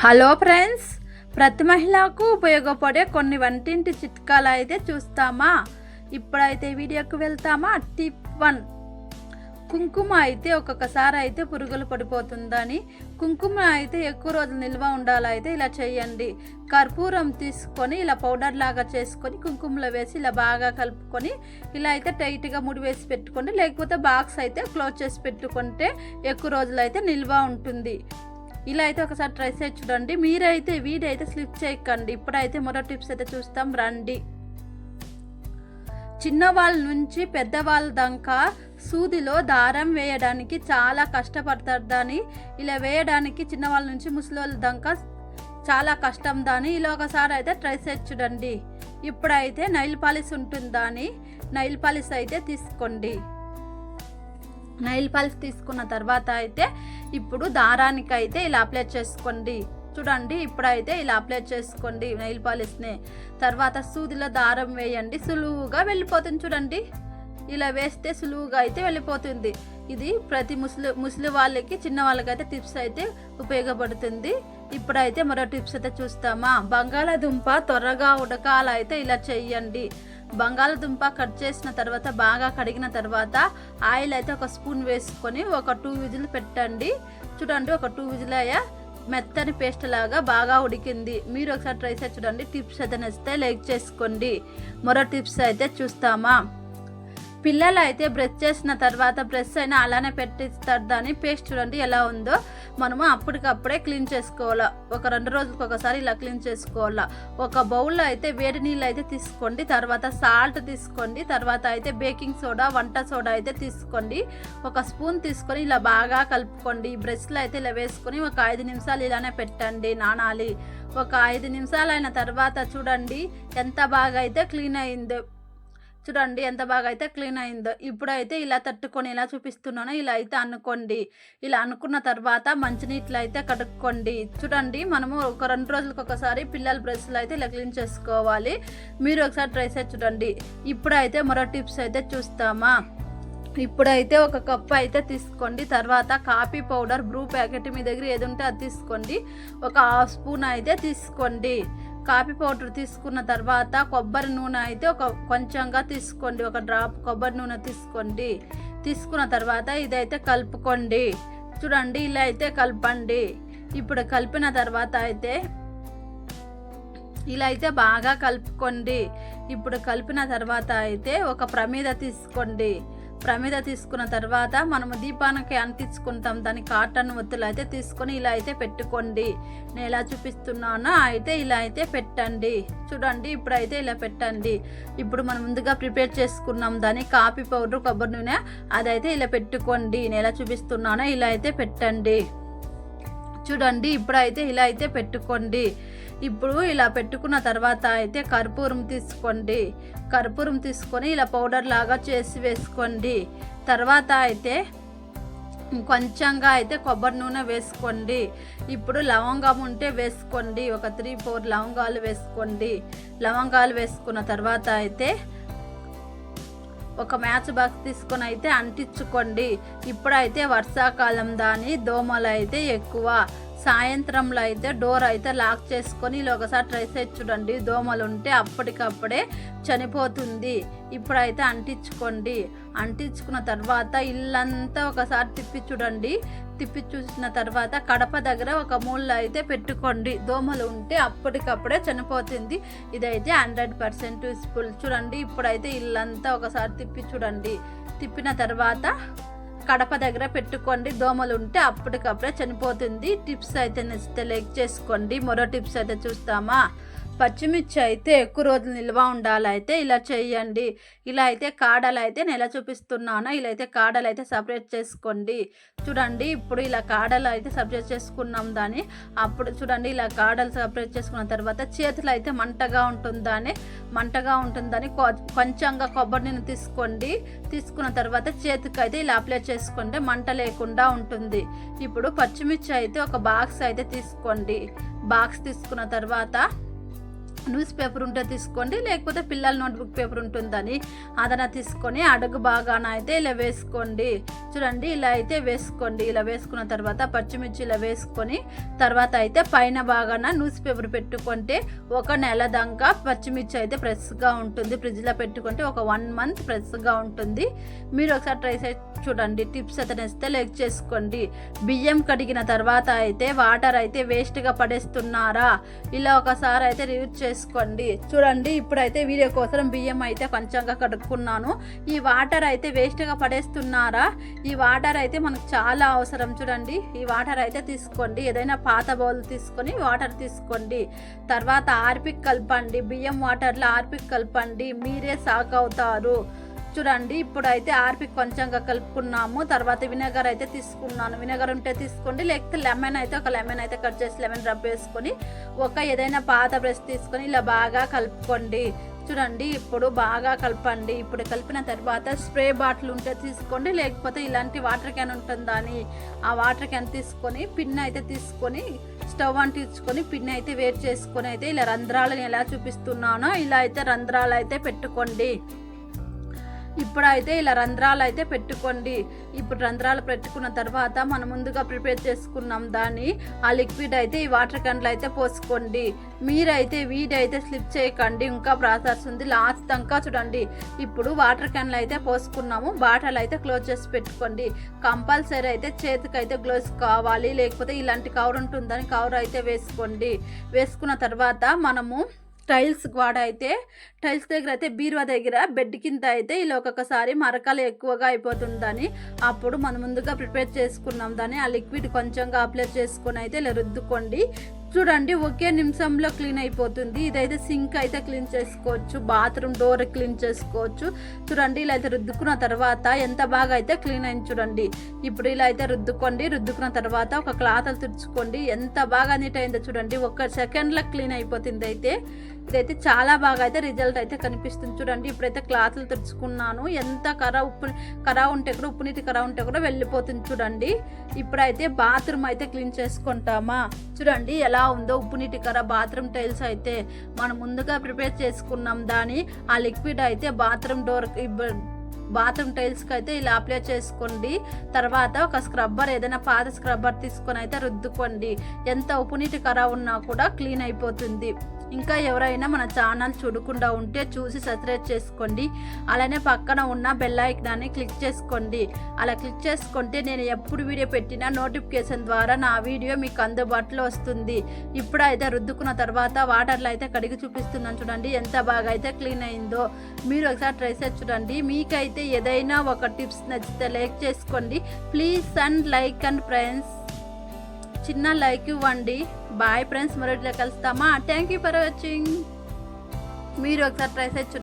Hello friends ప్రతి మహిళకు ఉపయోగపడే కొన్ని వంటింటి చిట్కాలు అయితే చూస్తామా? ఇప్పుడైతే వీడియోకి వెళ్తామా? Tip one. కుంకుమ అయితే ఒక్కొక్కసారి అయితే పురుగులు పడిపోతుందని కుంకుమ అయితే ఎక్కువ రోజులు నిల్వ ఉండాలైతే ఇలా చేయండి. కర్పూరం తీసుకొని ఇలా పౌడర్ లాగా చేసుకొని కుంకుమలో వేసి ఇలా బాగా కలుపుకొని ఇలా అయితే టైట్గా ముడి వేసి పెట్టుకోండి. లేకపోతే బాక్స్ అయితే క్లోజ్ చేసి పెట్టుకుంటే ఎక్కువ రోజులు అయితే నిల్వ ఉంటుంది. ఇలా అయితే ఒకసారి ట్రై చేసి చూడండి. మీరైతే వీడియో అయితే స్లిప్ చేయకండి. ఇప్పుడైతే మరో టిప్స్ అయితే చూస్తాం. రండి. చిన్నవాళ్ళ నుంచి పెద్దవాళ్ళ దాకా సూదిలో దారం వేయడానికి చాలా కష్టపడతారు దాన్ని ఇలా వేయడానికి చిన్నవాళ్ళ నుంచి ముసలి వాళ్ళ దాకా చాలా కష్టం దాని. ఇలా ఒకసారి అయితే ట్రై చేసి చూడండి. ఇప్పుడైతే నైల్ పాలిష్ ఉంటుందా అని నైల్ పాలిష్ అయితే తీసుకోండి. నైల్ పాలిష్ తీసుకున్న తర్వాత అయితే ఇప్పుడు దారానికి అయితే ఇలా అప్లై చేసుకోండి. చూడండి ఇప్పుడైతే ఇలా అప్లై చేసుకోండి. నైల్ పాలిష్ని తర్వాత సూదిలో దారం వేయండి. సులువుగా వెళ్ళిపోతుంది చూడండి. ఇలా వేస్తే సులువుగా అయితే వెళ్ళిపోతుంది. ఇది ప్రతి ముసలి ముసలి వాళ్ళకి చిన్న వాళ్ళకైతే టిప్స్ అయితే ఉపయోగపడుతుంది. ఇప్పుడైతే మరో టిప్స్ అయితే చూస్తామా? బంగాళాదుంప త్వరగా ఉడకాలైతే ఇలా చెయ్యండి బంగాళదుంప కట్ చేసిన తర్వాత బాగా కడిగిన తర్వాత ఆయిల్ అయితే ఒక స్పూన్ వేసుకొని ఒక టూ విజిల్ పెట్టండి. చూడండి ఒక టూ విజిల్ అయ్యా మెత్తని పేస్ట్ లాగా బాగా ఉడికింది. మీరు ఒకసారి ట్రై చేసి చూడండి. టిప్స్ అయితే నచ్చితే లైక్ చేసుకోండి. మరో టిప్స్ అయితే చూస్తామా? పిల్లలు అయితే బ్రష్ చేసిన తర్వాత బ్రష్ అయినా అలానే పెట్టిస్తారు దాని పేస్ట్ చూడండి ఎలా ఉందో. మనము అప్పటికప్పుడే క్లీన్ చేసుకోవాలా. ఒక రెండు రోజులకు ఒకసారి ఇలా క్లీన్ చేసుకోవాలా. ఒక బౌల్లో అయితే వేడి నీళ్ళు అయితే తీసుకోండి. తర్వాత సాల్ట్ తీసుకోండి. తర్వాత అయితే బేకింగ్ సోడా వంట సోడా అయితే తీసుకోండి. ఒక స్పూన్ తీసుకొని ఇలా బాగా కలుపుకోండి. ఈ బ్రష్లో అయితే ఇలా వేసుకొని ఒక ఐదు నిమిషాలు ఇలానే పెట్టండి నానాలి. ఒక ఐదు నిమిషాలు అయిన తర్వాత చూడండి ఎంత బాగా అయితే క్లీన్ అయిందో. చూడండి ఎంత బాగా అయితే క్లీన్ అయిందో. ఇప్పుడైతే ఇలా తట్టుకొని ఇలా చూపిస్తున్నానో ఇలా అయితే అనుకోండి. ఇలా అనుకున్న తర్వాత మంచినీటిలో అయితే కడుక్కోండి. చూడండి మనము ఒక రెండు రోజులకు ఒకసారి పిల్లల బ్రష్లు అయితే ఇలా క్లీన్ చేసుకోవాలి. మీరు ఒకసారి ట్రై చేసి చూడండి. ఇప్పుడైతే మరో టిప్స్ అయితే చూస్తామా? ఇప్పుడైతే ఒక కప్పు అయితే తీసుకోండి. తర్వాత కాఫీ పౌడర్ బ్రూ ప్యాకెట్ మీ దగ్గర ఏది ఉంటే అది తీసుకోండి. ఒక హాఫ్ స్పూన్ అయితే తీసుకోండి. కాఫీ పౌడర్ తీసుకున్న తర్వాత కొబ్బరి నూనె అయితే ఒక కొంచెంగా తీసుకోండి ఒక డ్రాప్ కొబ్బరి నూనె తీసుకోండి. తీసుకున్న తర్వాత ఇదైతే కలుపుకోండి. చూడండి ఇలా అయితే కలపండి. ఇప్పుడు కలిపిన తర్వాత అయితే ఇలా అయితే బాగా కలుపుకోండి. ఇప్పుడు కలిపిన తర్వాత అయితే ఒక ప్రమీద తీసుకోండి. ప్రమిద తీసుకున్న తర్వాత మనము దీపానికి అంటించుకుంటాం. దాని కాటన్ ఒత్తులు అయితే తీసుకొని ఇలా అయితే పెట్టుకోండి. నేను ఎలా చూపిస్తున్నానో అయితే ఇలా అయితే పెట్టండి. చూడండి ఇప్పుడైతే ఇలా పెట్టండి. ఇప్పుడు మనం ముందుగా ప్రిపేర్ చేసుకున్నాం. దాని కాఫీ పౌడర్ కొబ్బరి నూనె అదైతే ఇలా పెట్టుకోండి. నేను ఎలా చూపిస్తున్నానో ఇలా అయితే పెట్టండి. చూడండి ఇప్పుడైతే ఇలా అయితే పెట్టుకోండి. ఇప్పుడు ఇలా పెట్టుకున్న తర్వాత అయితే కర్పూరం తీసుకోండి. కర్పూరం తీసుకొని ఇలా పౌడర్ లాగా చేసి వేసుకోండి. తర్వాత అయితే కొంచెంగా అయితే కొబ్బరి నూనె వేసుకోండి. ఇప్పుడు లవంగం ఉంటే వేసుకోండి. ఒక త్రీ ఫోర్ లవంగాలు వేసుకోండి. లవంగాలు వేసుకున్న తర్వాత అయితే ఒక మ్యాచ్ బాక్స్ తీసుకొని అయితే అంటించుకోండి. ఇప్పుడైతే వర్షాకాలం దాని దోమలు అయితే ఎక్కువ. సాయంత్రంలో అయితే డోర్ అయితే లాక్ చేసుకొని ఇలా ఒకసారి ట్రై చేసి చూడండి. దోమలు ఉంటే అప్పటికప్పుడే చనిపోతుంది. ఇప్పుడైతే అంటించుకోండి. అంటించుకున్న తర్వాత ఇల్లంతా ఒకసారి తిప్పి చూడండి. తిప్పి చూసిన తర్వాత కడప దగ్గర ఒక మూల అయితే పెట్టుకోండి. దోమలు ఉంటే అప్పటికప్పుడే చనిపోతుంది. ఇదైతే హండ్రెడ్ పర్సెంట్ యూస్ఫుల్. చూడండి ఇప్పుడైతే ఇల్లంతా ఒకసారి తిప్పి చూడండి. తిప్పిన తర్వాత కడప దగ్గర పెట్టుకోండి. దోమలు ఉంటే అప్పటికప్పుడే చనిపోతుంది. టిప్స్ అయితే నచ్చితే లైక్ చేసుకోండి మరో టిప్స్ అయితే చూస్తామా? పచ్చిమిర్చి అయితే ఎక్కువ రోజులు నిల్వ ఉండాలైతే ఇలా చేయండి ఇలా అయితే కాడలు అయితే నేను ఎలా ఇలా అయితే కాడలు అయితే సపరేట్ చేసుకోండి. చూడండి ఇప్పుడు ఇలా కాడలు అయితే సపరేట్ చేసుకున్నాం దాన్ని. అప్పుడు చూడండి ఇలా కాడలు సపరేట్ చేసుకున్న తర్వాత చేతులు అయితే మంటగా ఉంటుందని మంటగా ఉంటుందని కొ- కొంచెంగా కొబ్బరి నూనె తీసుకోండి. తీసుకున్న తర్వాత చేతికి అయితే ఇలా అప్లై చేసుకుంటే మంట లేకుండా ఉంటుంది. ఇప్పుడు పచ్చిమిర్చి అయితే ఒక బాక్స్ అయితే తీసుకోండి. బాక్స్ తీసుకున్న తర్వాత న్యూస్ పేపర్ ఉంటే తీసుకోండి లేకపోతే పిల్లల నోట్బుక్ పేపర్ ఉంటుందని అదన తీసుకొని అడుగు బాగాన అయితే ఇలా వేసుకోండి. చూడండి ఇలా అయితే వేసుకోండి. ఇలా వేసుకున్న తర్వాత పచ్చిమిర్చి ఇలా వేసుకొని తర్వాత అయితే పైన బాగాన న్యూస్ పేపర్ పెట్టుకుంటే ఒక నెల దాకా పచ్చిమిర్చి అయితే ఫ్రెష్గా ఉంటుంది. ఫ్రిడ్జ్లో పెట్టుకుంటే ఒక వన్ మంత్ ఫ్రెష్గా ఉంటుంది. మీరు ఒకసారి ట్రై చేసి చూడండి. టిప్స్ అయితే నేస్తే లెక్ చేసుకోండి. బియ్యం కడిగిన తర్వాత అయితే వాటర్ అయితే వేస్ట్గా పడేస్తున్నారా? ఇలా ఒకసారి అయితే రివ్యూ చేసుకోండి చూడండి ఇప్పుడైతే వీడియో కోసం బియ్యం అయితే కొంచెంగా కడుక్కున్నాను. ఈ వాటర్ అయితే వేస్ట్గా పడేస్తున్నారా? ఈ వాటర్ అయితే మనకు చాలా అవసరం చూడండి. ఈ వాటర్ అయితే తీసుకోండి. ఏదైనా పాత బౌల్ తీసుకొని వాటర్ తీసుకోండి. తర్వాత ఆర్పిక్ కలపండి. బియ్యం వాటర్లో ఆర్పిక్ కలపండి. మీరే సాక్ అవుతారు. చూడండి ఇప్పుడైతే ఆర్పి కొంచెంగా కలుపుకున్నాము. తర్వాత వినగర్ అయితే తీసుకున్నాను. వినగర్ ఉంటే తీసుకోండి లేకపోతే లెమన్ అయితే ఒక లెమన్ అయితే కట్ చేసి లెమన్ రబ్ వేసుకొని ఒక ఏదైనా పాత బ్రష్ తీసుకొని ఇలా బాగా కలుపుకోండి. చూడండి ఇప్పుడు బాగా కలపండి. ఇప్పుడు కలిపిన తర్వాత స్ప్రే బాటిల్ ఉంటే తీసుకోండి లేకపోతే ఇలాంటి వాటర్ క్యాన్ ఉంటుందని ఆ వాటర్ క్యాన్ తీసుకొని పిన్ అయితే తీసుకొని స్టవ్ అంటించుకొని పిన్ అయితే వేడి చేసుకొని అయితే ఇలా రంధ్రాలను ఎలా చూపిస్తున్నానో ఇలా అయితే రంధ్రాలు అయితే పెట్టుకోండి. ఇప్పుడైతే ఇలా రంధ్రాలు అయితే పెట్టుకోండి. ఇప్పుడు రంధ్రాలు పెట్టుకున్న తర్వాత మనం ముందుగా ప్రిపేర్ చేసుకున్నాం దాన్ని. ఆ లిక్విడ్ అయితే ఈ వాటర్ క్యాన్లో అయితే పోసుకోండి. మీరైతే వీడైతే స్లిప్ చేయకండి. ఇంకా ప్రాసెస్ ఉంది. లాస్ట్ దాకా చూడండి. ఇప్పుడు వాటర్ క్యాన్లు అయితే పోసుకున్నాము. బాటలు అయితే క్లోజ్ చేసి పెట్టుకోండి. కంపల్సరీ అయితే చేతికి అయితే గ్లోవ్స్ కావాలి. లేకపోతే ఇలాంటి కవర్ ఉంటుందని కవర్ అయితే వేసుకోండి. వేసుకున్న తర్వాత మనము టైల్స్ గోడ అయితే టైల్స్ దగ్గర అయితే బీరువా దగ్గర బెడ్ కింద అయితే ఇలా ఒక్కొక్కసారి మరకలు ఎక్కువగా అయిపోతుందని అప్పుడు మనం ముందుగా ప్రిపేర్ చేసుకున్నాం. దాన్ని ఆ లిక్విడ్ కొంచెంగా అప్లై చేసుకొని అయితే ఇలా రుద్దుకోండి. చూడండి ఒకే నిమిషంలో క్లీన్ అయిపోతుంది. ఇదైతే సింక్ అయితే క్లీన్ చేసుకోవచ్చు బాత్రూమ్ డోర్ క్లీన్ చేసుకోవచ్చు. చూడండి ఇలా అయితే రుద్దుకున్న తర్వాత ఎంత బాగా అయితే క్లీన్ అయింది చూడండి. ఇప్పుడు ఇలా అయితే రుద్దుకోండి రుద్దుకున్న తర్వాత ఒక క్లాత్ తుడుచుకోండి. ఎంత బాగా నీట్ అయిందో చూడండి ఒక సెకండ్లో క్లీన్ అయిపోతుంది అయితే. ఇదైతే చాలా బాగా అయితే రిజల్ట్ అయితే కనిపిస్తుంది చూడండి. ఇప్పుడైతే క్లాత్లు తెచ్చుకున్నాను ఎంత కరా ఉప్పు కరా ఉంటే కూడా ఉప్పు నీటి కరా ఉంటే కూడా వెళ్ళిపోతుంది చూడండి. ఇప్పుడైతే బాత్రూమ్ అయితే క్లీన్ చేసుకుంటామా చూడండి ఎలా ఎలా ఉందో ఉప్పు నీటి కర బాత్రూమ్ టైల్స్ అయితే మనం ముందుగా ప్రిపేర్ చేసుకున్నాం. దాని ఆ లిక్విడ్ అయితే బాత్రూమ్ డోర్ బాత్రూమ్ టైల్స్కి అయితే ఇలా అప్లై చేసుకోండి. తర్వాత ఒక స్క్రబ్బర్ ఏదైనా పాత స్క్రబ్బర్ తీసుకొని అయితే రుద్దుకోండి. ఎంత ఉప్పు నీటి కర ఉన్నా కూడా క్లీన్ అయిపోతుంది. ఇంకా ఎవరైనా మన ఛానల్ చూడకుండా ఉంటే చూసి సబ్స్క్రైబ్ చేసుకోండి. అలానే పక్కన ఉన్న బెల్ ఐకాన్ని క్లిక్ చేసుకోండి. అలా క్లిక్ చేసుకుంటే నేను ఎప్పుడు వీడియో పెట్టినా నోటిఫికేషన్ ద్వారా నా వీడియో మీకు అందుబాటులో వస్తుంది. ఇప్పుడైతే రుద్దుకున్న తర్వాత వాటర్లో అయితే కడిగి చూపిస్తున్నాను చూడండి. ఎంత బాగా అయితే క్లీన్ అయిందో. మీరు ఒకసారి ట్రై చేసి చూడండి. మీకైతే ఏదైనా ఒక టిప్స్ నచ్చితే లైక్ చేసుకోండి. Please and like and friends చిన్న లైక్ ఇవ్వండి. బాయ్ ఫ్రెండ్స్ మరొకటిలో కలుస్తామా? థ్యాంక్ యూ ఫర్ వాచింగ్ మీరు ఒకసారి ట్రై చేసి